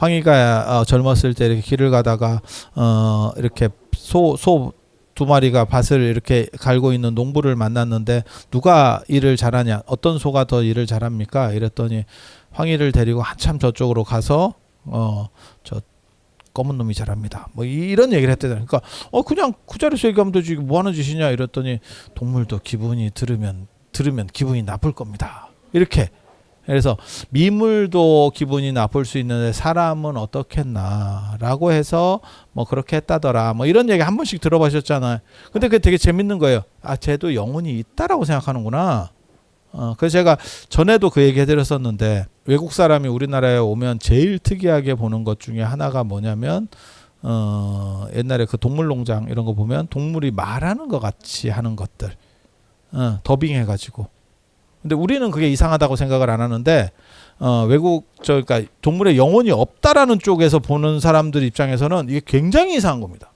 황희가 어, 젊었을 때 이렇게 길을 가다가 어 이렇게 소 소 두 마리가 밭을 이렇게 갈고 있는 농부를 만났는데 누가 일을 잘하냐? 어떤 소가 더 일을 잘합니까? 이랬더니 황희를 데리고 한참 저쪽으로 가서 어저 검은 놈이 잘합니다. 뭐 이- 이런 얘기를 했대요. 그러니까 어 그냥 그 자리에서 얘기하면 되지. 뭐 하는 짓이냐? 이랬더니 동물도 기분이 들으면 들으면 기분이 나쁠 겁니다. 이렇게 그래서 미물도 기분이 나쁠 수 있는데 사람은 어떻겠나라고 해서 뭐 그렇게 했다더라 뭐 이런 얘기 한 번씩 들어보셨잖아요. 근데 그게 되게 재밌는 거예요. 아 쟤도 영혼이 있다라고 생각하는구나. 어 그래서 제가 전에도 그 얘기 해드렸었는데 외국 사람이 우리나라에 오면 제일 특이하게 보는 것 중에 하나가 뭐냐면 어 옛날에 그 동물농장 이런 거 보면 동물이 말하는 것 같이 하는 것들 어 더빙해가지고 근데 우리는 그게 이상하다고 생각을 안 하는데 어 외국 저 그러니까 동물의 영혼이 없다라는 쪽에서 보는 사람들 입장에서는 이게 굉장히 이상한 겁니다.